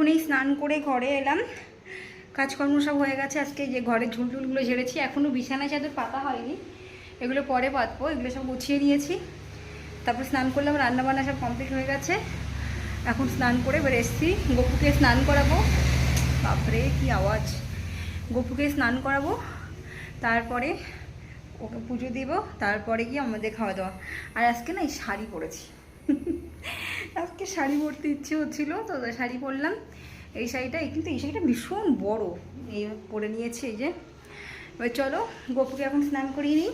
এক্ষুনি স্নান করে ঘরে এলাম। কাজকর্ম সব হয়ে গেছে। আজকে যে ঘরের ঝুলটুলগুলো ঝেড়েছি। এখনও বিছানা চাদর পাতা হয়নি। এগুলো পরে পাতবো এগুলো সব গুছিয়ে নিয়েছি। তারপর স্নান করলাম। রান্নাবান্না সব কমপ্লিট হয়ে গেছে। এখন স্নান করে এবার এসছি। গপুকে স্নান করাবো। বাপরে, কি আওয়াজ। গপুকে স্নান করাবো। তারপরে ওকে পুজো দিব। তারপরে গিয়ে আমাদের খাওয়া দাওয়া। আর আজকে না এই শাড়ি পরেছি। আজকে শাড়ি পরতে ইচ্ছে হচ্ছিল, তো শাড়ি পরলাম। এই শাড়িটা কিন্তু এই শাড়িটা ভীষণ বড়। এই পরে নিয়েছি এই যে। এবার চলো, গপুকে এখন স্নান করিয়ে নিই।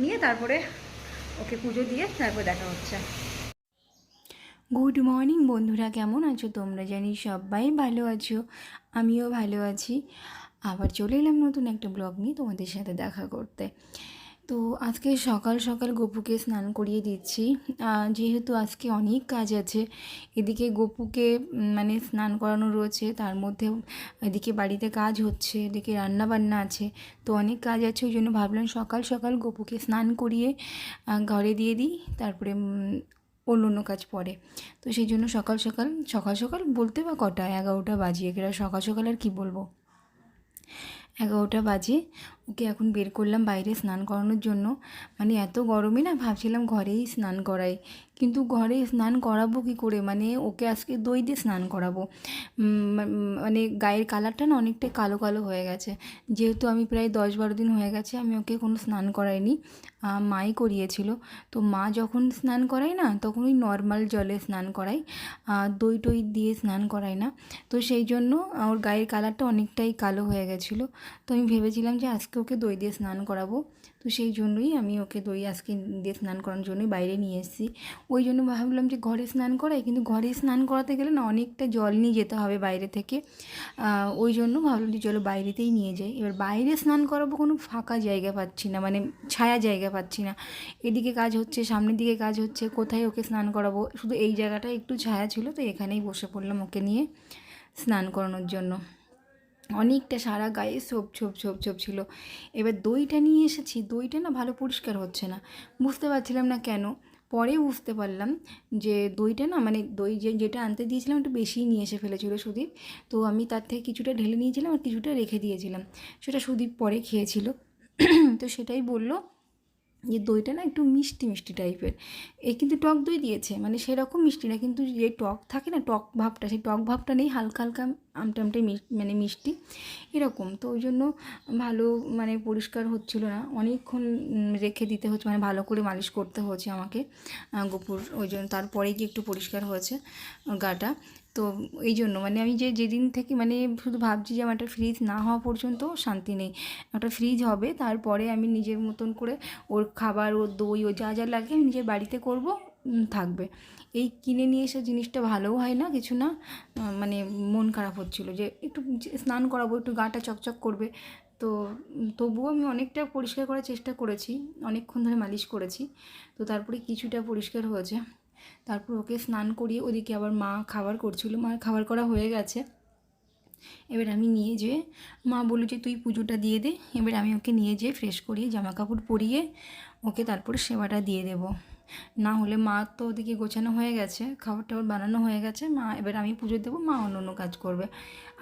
নিয়ে তারপরে ওকে পুজো দিয়ে তারপর দেখা হচ্ছে। গুড মর্নিং বন্ধুরা, কেমন আছো তোমরা? জানি সবাই ভালো আছো, আমিও ভালো আছি। আবার চলে এলাম নতুন একটা ব্লগ নিয়ে তোমাদের সাথে দেখা করতে। তো আজকে সকাল সকাল গপুকে স্নান করিয়ে দিচ্ছি। যেহেতু আজকে অনেক কাজ আছে, এদিকে গপুকে মানে স্নান করানো রয়েছে, তার মধ্যে এদিকে বাড়িতে কাজ হচ্ছে, এদিকে রান্না বান্না আছে, তো অনেক কাজ আছে, ওই জন্য ভাবলাম সকাল সকাল গপুকে স্নান করিয়ে ঘরে দিয়ে দিই, তারপরে অন্য অন্য কাজ পরে। তো সেই জন্য সকাল সকাল সকাল সকাল বলতে বা কটা? এগারোটা বাজিয়ে গেলে সকাল সকাল আর কি বলব? এগারোটা বাজে ওকে এখন বের করলাম বাইরে স্নান করানোর জন্য। মানে এত গরমে না ভাবছিলাম ঘরেই স্নান করাই। কিন্তু ঘরে স্নান করাবো কি করে? মানে ওকে আজকে দই দিয়ে স্নান করাবো। মানে গায়ের কালারটা না অনেকটাই কালো কালো হয়ে গেছে। যেহেতু আমি প্রায় দশ বারো দিন হয়ে গেছে, আমি ওকে কোনো স্নান করাইনি। মাই করিয়েছিল। তো মা যখন স্নান করায় না, তখন ওই নর্মাল জলে স্নান করাই দই টই দিয়ে স্নান করায় না। তো সেই জন্য ওর গায়ের কালারটা অনেকটাই কালো হয়ে গেছিল। তো আমি ভেবেছিলাম যে আজকে ওকে দই দিয়ে স্নান করাবো। তো সেই জন্যই আমি ওকে দই আজকে দিয়ে স্নান করানোর জন্যই বাইরে নিয়ে এসেছি। ওই জন্য ভাবলাম যে ঘরে স্নান করাই, কিন্তু ঘরে স্নান করাতে গেলে না অনেকটা জল নিয়ে যেতে হবে বাইরে থেকে। ওই জন্য ভাবলাম যে চলো বাইরেতেই নিয়ে যাই। এবার বাইরে স্নান করাবো কোনো ফাঁকা জায়গা পাচ্ছি না মানে ছায়া জায়গা পাচ্ছি না। এদিকে কাজ হচ্ছে, সামনের দিকে কাজ হচ্ছে, কোথায় ওকে স্নান করাবো? শুধু এই জায়গাটা একটু ছায়া ছিল, তো এখানেই বসে পড়লাম ওকে নিয়ে স্নান করানোর জন্য। অনেকটা সারা গায়ে ছোপ ছোপ ছোপ ছোপ ছিল। এবার দইটা নিয়ে এসেছি। দইটা না ভালো পরিষ্কার হচ্ছে না। বুঝতে পারছিলাম না কেন। পরে বুঝতে পারলাম যে দইটা না মানে দই যে, যেটা আনতে দিয়েছিলাম একটু বেশিই নিয়ে এসে ফেলেছিল সুদীপ। তো আমি তার থেকে কিছুটা ঢেলে নিয়েছিলাম আর কিছুটা রেখে দিয়েছিলাম। সেটা সুদীপ পরে খেয়েছিল। তো সেটাই বলল যে দইটা না একটু মিষ্টি মিষ্টি টাইপের। এ কিন্তু টক দই দিয়েছে মানে সেরকম মিষ্টি না, কিন্তু যে টক থাকে না, টক ভাবটা, সেই টক ভাবটা নেই, হালকা হালকা আমটা আমটাই মিষ্টি মানে মিষ্টি, এরকম। তো ওই জন্য ভালো মানে পরিষ্কার হচ্ছিল না। অনেকক্ষণ রেখে দিতে হচ্ছে মানে ভালো করে মালিশ করতে হচ্ছে আমাকে গোপুর। ওই জন্য তারপরে গিয়ে একটু পরিষ্কার হয়েছে গাটা। তো এই জন্য মানে আমি যে যেদিন থেকে মানে শুধু ভাবছি যে আমার একটা ফ্রিজ না হওয়া পর্যন্ত শান্তি নেই। একটা ফ্রিজ হবে, তারপরে আমি নিজের মতন করে ওর খাবার, ওর দই, ও যা যা লাগে আমি নিজের বাড়িতে করব থাকবে। এই কিনে নিয়ে এসে জিনিসটা ভালোও হয় না, কিছু না মানে মন খারাপ হচ্ছিল যে একটু স্নান করাবো, একটু গাটা চকচক করবে। তো তবুও আমি অনেকটা পরিষ্কার করার চেষ্টা করেছি, অনেকক্ষণ ধরে মালিশ করেছি। তো তারপরে কিছুটা পরিষ্কার হয়েছে। তারপর ওকে স্নান করিয়ে ওদিকে আবার মা খাবার করছিল, মার খাবার করা হয়ে গেছে। এবার আমি নিয়ে যেয়ে, মা বলল যে তুই পুজোটা দিয়ে দে, এবার আমি ওকে নিয়ে যেয়ে ফ্রেশ করিয়ে জামা কাপড় পরিয়ে ওকে তারপরে সেবাটা দিয়ে দেব। না হলে মা তো ওদিকে গোছানো হয়ে গেছে খাবার টাবার বানানো হয়ে গেছে, মা এবার আমি পুজো দেবো, মা অন্য অন্য কাজ করবে।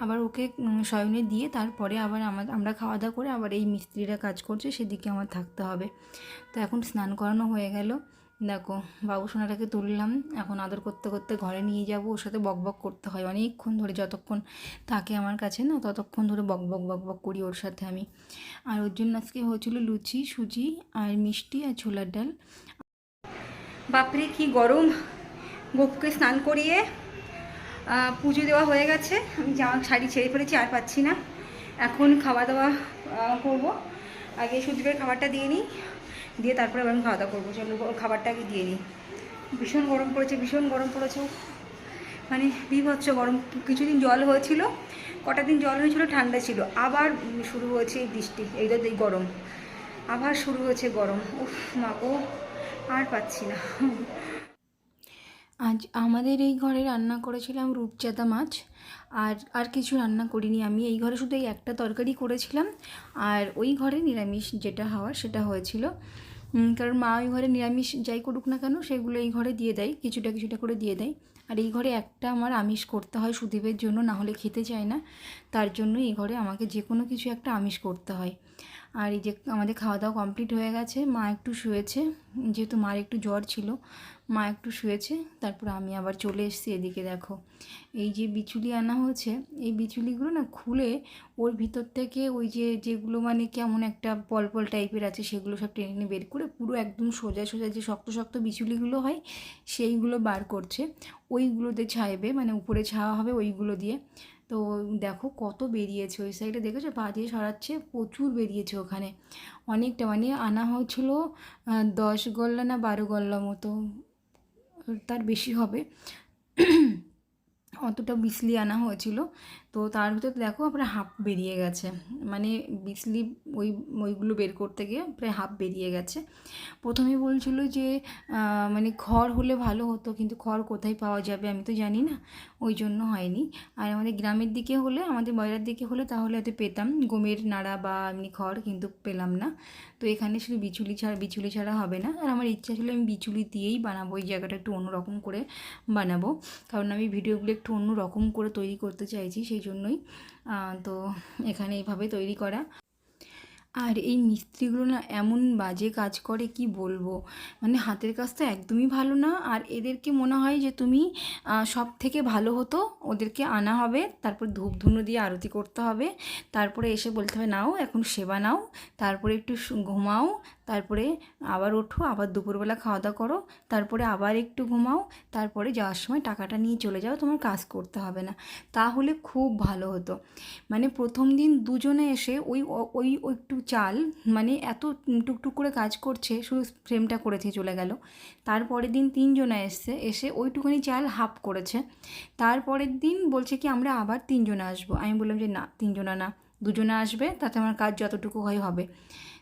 আবার ওকে শয়নে দিয়ে তারপরে আবার আমার, আমরা খাওয়া দাওয়া করে আবার এই মিস্ত্রিরা কাজ করছে, সেদিকে আমার থাকতে হবে। তো এখন স্নান করানো হয়ে গেল। দেখো, বাবু সোনাটাকে তুললাম। এখন আদর করতে করতে ঘরে নিয়ে যাব, ওর সাথে বক বক করতে হয়। অনেকক্ষণ ধরে যতক্ষণ থাকে আমার কাছে না, ততক্ষণ ধরে বক বক বক বক করি ওর সাথে আমি। আর ওর জন্য আজকে হয়েছিল লুচি, সুজি আর মিষ্টি আর ছোলার ডাল। বাপরে, কি গরম! গোপুকে স্নান করিয়ে পুজো দেওয়া হয়ে গেছে। আমি জামা শাড়ি ছেড়ে ফেলেছি, আর পাচ্ছি না। এখন খাওয়া দাওয়া করব। আগে সুদীপের খাবারটা দিয়ে নিই। দিয়ে তারপরে আমি খাওয়া দাওয়া করব। চলো খাবারটা আগে দিয়ে নিই ভীষণ গরম পড়েছে, ভীষণ গরম পড়েছে। মানে বিভৎস গরম। কিছুদিন জল হয়েছিল, কটা দিন জল হয়েছিল, ঠান্ডা ছিল। আবার শুরু হয়েছে এই বৃষ্টি, এই এই গরম। আবার শুরু হয়েছে গরম। উফ মা গো, আর পাচ্ছি না। আজ আমাদের এই ঘরে রান্না করেছিলাম রূপচাঁদা মাছ। আর আর কিছু রান্না করিনি আমি। এই ঘরে শুধু এই একটা তরকারি করেছিলাম। আর ওই ঘরে নিরামিষ যেটা হওয়ার সেটা হয়েছিল। কারণ মা ওই ঘরে নিরামিষ যাই করুক না কেন, সেগুলো এই ঘরে দিয়ে দেয়, কিছুটা কিছুটা করে দিয়ে দেয়। আর এই ঘরে একটা আমার আমিষ করতে হয় সুদীপের জন্য, না হলে খেতে চায় না। তার জন্য এই ঘরে আমাকে যে কোনো কিছু একটা আমিষ করতে হয়। আর এই যে আমাদের খাওয়া দাওয়া কমপ্লিট হয়ে গেছে, মা একটু শুয়েছে, যেহেতু মার একটু জ্বর ছিল, মা একটু শুয়েছে, তারপর আমি আবার চলে এসেছি এদিকে দেখো। এই যে বিচুলি আনা হয়েছে, এই বিচুলিগুলো না খুলে ওর ভিতর থেকে ওই যে যেগুলো মানে কেমন একটা পল পল টাইপের আছে, সেগুলো সব টেনে টেনে বের করে পুরো একদম সোজা সোজা যে শক্ত শক্ত বিচুলিগুলো হয়, সেইগুলো বার করছে। ওইগুলোতে ছাইবে মানে উপরে ছাওয়া হবে ওইগুলো দিয়ে। তো দেখো কত বেরিয়েছে, ওই সাইডে দেখেছ? পা দিয়ে সরাচ্ছে, প্রচুর বেরিয়েছে ওখানে। অনেকটা মানে আনা হয়েছিল দশ গল্লা না বারো গল্লা মতো। তার বেশি হবে। অতটা বিসলি আনা হয়েছিল। তো তার ভিতর দেখো প্রায় হাফ বেরিয়ে গেছে। মানে বিসলি ওই, ওইগুলো বের করতে গিয়ে প্রায় হাফ বেরিয়ে গেছে। প্রথমে বলছিল যে মানে খড় হলে ভালো হতো, কিন্তু খড় কোথায় পাওয়া যাবে আমি তো জানি না। ওই জন্য হয়নি। আর আমাদের গ্রামের দিকে হলে, আমাদের বয়লার দিকে হলে তাহলে হয়তো পেতাম। গমের নাড়া বা এমনি খড় কিন্তু পেলাম না। তো এখানে শুধু বিচুলি ছাড়া বিচুলি ছাড়া হবে না। আর আমার ইচ্ছা ছিল আমি বিচুলি দিয়েই বানাবো। এই জায়গাটা একটু অন্যরকম করে বানাবো। কারণ আমি ভিডিওগুলো একটু অন্য রকম করে তৈরি করতে চাইছি সেই জন্যই তো এখানে এইভাবে তৈরি করা। আর এই মিস্ত্রিগুলো না এমন বাজে কাজ করে, কি বলব? মানে হাতের কাজ তো একদমই ভালো না, আর এদেরকে মনে হয় যে তুমি সব থেকে ভালো হতো ওদেরকে আনা হবে, তারপর ধূপ ধুনো দিয়ে আরতি করতে হবে, তারপরে এসে বলতে হবে, নাও, এখন সেবা নাও, তারপরে একটু ঘুমাও তারপরে আবার ওঠো, আবার দুপুরবেলা খাওয়া দাওয়া করো, তারপরে আবার একটু ঘুমাও, তারপরে যাওয়ার সময় টাকাটা নিয়ে চলে যাও, তোমার কাজ করতে হবে না। তাহলে খুব ভালো হতো। মানে প্রথম দিন দুজনে এসে ওই ওই একটু চাল মানে এত টুকটুক করে কাজ করছে, শুধু ফ্রেমটা করেছে চলে গেল। তারপরের দিন তিনজনে এসছে, এসে ওইটুখানি চাল হাফ করেছে। তারপরের দিন বলছে কি, আমরা আবার তিনজনে আসব। আমি বললাম যে, না, তিনজনা না, দুজনে আসবে, তাতে আমার কাজ যতটুকু হয় হবে।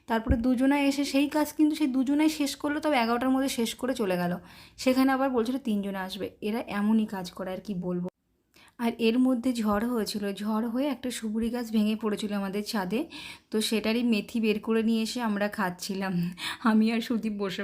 তারপরে দুজনায় এসে সেই কাজ কিন্তু সেই দুজনাই শেষ করল, তবে এগারোটার মধ্যে শেষ করে চলে গেল। সেখানে আবার বলছিল তিনজনে আসবে। এরা এমনই কাজ করে, আর কি বলব। আর এর মধ্যে ঝড় হয়েছিল। ঝড় হয়ে একটা সুপুরি গাছ ভেঙে পড়েছিল আমাদের ছাদে। তো সেটারই মেথি বের করে নিয়ে এসে আমরা খাচ্ছিলাম। আমি আর সুদীপ বসে বসে